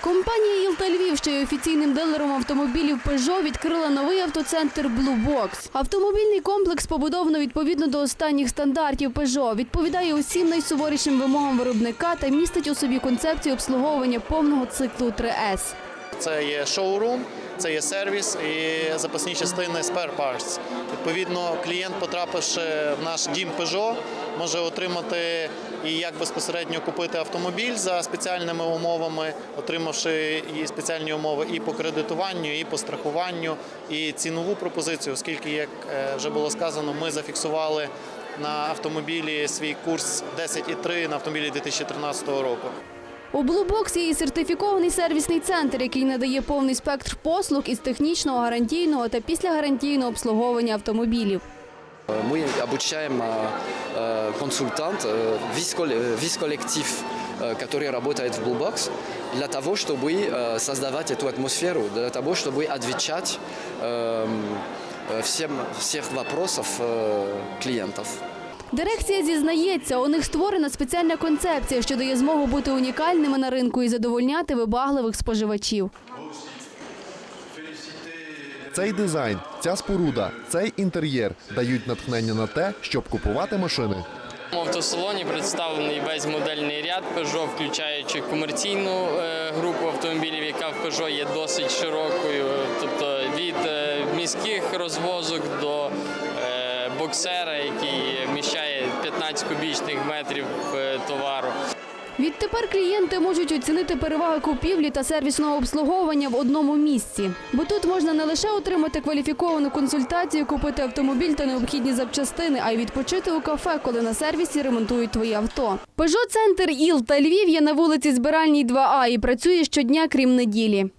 Компанія «Ілта Львів», що є офіційним дилером автомобілів Peugeot, відкрила новий автоцентр Blue. Автомобільний комплекс побудовано відповідно до останніх стандартів Peugeot, відповідає усім найсуворішим вимогам виробника та містить у собі концепцію обслуговування повного циклу 3S. Це є шоурум, це є сервіс і запасні частини Spare Parts. Відповідно, клієнт, потрапивши в наш дім Peugeot, може отримати і як безпосередньо купити автомобіль за спеціальними умовами, отримавши і спеціальні умови і по кредитуванню, і по страхуванню, і цінову пропозицію, оскільки, як е, вже було сказано, ми зафіксували на автомобілі свій курс 10,3 на автомобілі 2013 року. У Blue Box є і сертифікований сервісний центр, який надає повний спектр послуг із технічного, гарантійного та післягарантійного обслуговування автомобілів. Мы обучаем э, э, консультант, э, весь, кол- э, весь коллектив, э, который работает в Blue Box, для того, чтобы э, создавать эту атмосферу, для того, чтобы отвечать э, э, всем, всех вопросов э, клиентов. Дирекція зізнається, у них створена спеціальна концепція, що дає змогу бути унікальними на ринку і задовольняти вибагливих споживачів. Цей дизайн, ця споруда, цей інтер'єр дають натхнення на те, щоб купувати машини. В автосалоні представлений весь модельний ряд Peugeot, включаючи комерційну е, групу автомобілів, яка в Peugeot є досить широкою, тобто від е, міських розвозок до боксера, який вміщає 15 кубічних метрів е, товару. Відтепер клієнти можуть оцінити переваги купівлі та сервісного обслуговування в одному місці. Бо тут можна не лише отримати кваліфіковану консультацію, купити автомобіль та необхідні запчастини, а й відпочити у кафе, коли на сервісі ремонтують твоє авто. Peugeot центр Іл та Львів є на вулиці Збиральній 2А і працює щодня, крім неділі.